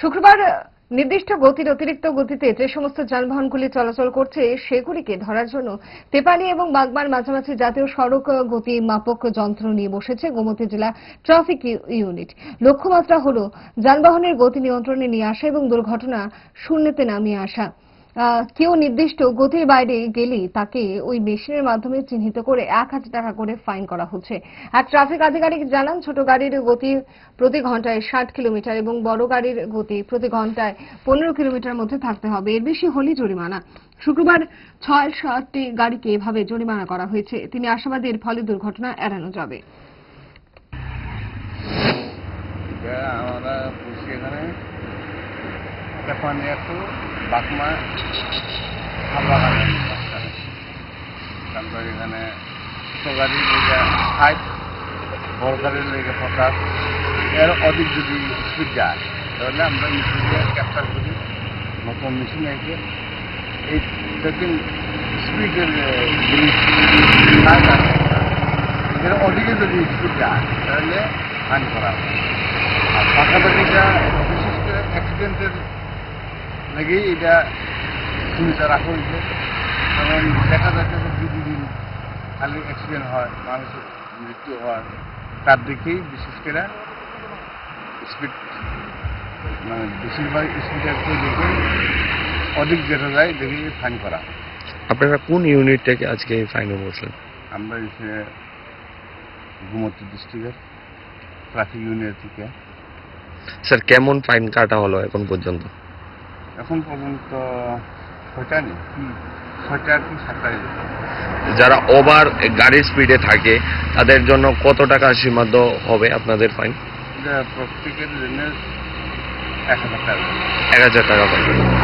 শুক্রবার নির্দিষ্ট গতির অতিরিক্ত গতিতে যে সমস্ত যানবাহনগুলি চলাচল করছে, সেগুলিকে ধরার জন্য তেপানি এবং বাগমার মাঝামাঝি জাতীয় সড়ক গতি মাপক যন্ত্র নিয়ে বসেছে গোমতী জেলা ট্রাফিক ইউ- ইউনিট। লক্ষ্যমাত্রা হল যানবাহনের গতি নিয়ন্ত্রণে নিয়ে আসা এবং দুর্ঘটনা শূন্যতে নামিয়ে আসা। কেউ নির্দিষ্ট গতির বাইরে গেলে তাকে ওই মেশিনের মাধ্যমে চিহ্নিত করে এক হাজার টাকা করে ফাইন করা হচ্ছে। এক ট্রাফিক আধিকারিক জানান, ছোট গাড়ির গতি প্রতি ঘন্টায় ষাট কিলোমিটার এবং বড় গাড়ির গতি প্রতি ঘন্টায় পনেরো কিলোমিটার মধ্যে থাকতে হবে। এর বেশি হলেই জরিমানা। শুক্রবার ছয় সাতটি গাড়িকে এভাবে জরিমানা করা হয়েছে। তিনি আশাবাদী এর ফলে দুর্ঘটনা এড়ানো যাবে। আমরা এখানে। টু বাকমা মাঝখানে তারপর এখানে গাড়ির লেগে ষাট বড় গাড়ির লেগে পঞ্চাশ এর অধিক যদি স্পিড যায়, তাহলে আমরা মেশিনকে ক্যাপচার করি। নতুন মেশিন এসে এই দেখুন স্পিডের এর অধিকে যদি স্পিড যায়, তাহলে ফাইন করা হয় আর পাশাপাশিটা বিশেষ করে অ্যাক্সিডেন্টের লেগেই এটা সুবিধা রাখা হয়েছে কারণ দেখা যাচ্ছে যে প্রতিদিন খালি অ্যাক্সিডেন্ট হয় মানুষের মৃত্যু হয়। তার দিকেই বিশেষ করে স্পিড মানে বেশিরভাগ স্পিডের দেখে অধিক যেটা যায় দেখে ফাইন করা। আপনারা কোন ইউনিট থেকে আজকে এই ফাইনে বসলেন? আমরা এসে গুমতি ডিস্ট্রিক্টের ট্রাফিক ইউনিয়ন থেকে। স্যার কেমন ফাইন কাটা হলো এখন পর্যন্ত? এখন পর্যন্ত ছয়টা নেই। ছয়টা কি সাতটা যারা ওভার গাড়ির স্পিডে থাকে তাদের জন্য কত টাকা সীমান্ত হবে আপনাদের ফাইন প্রত্যেকের জন্য এক হাজার টাকা। এক হাজার টাকা ফাইন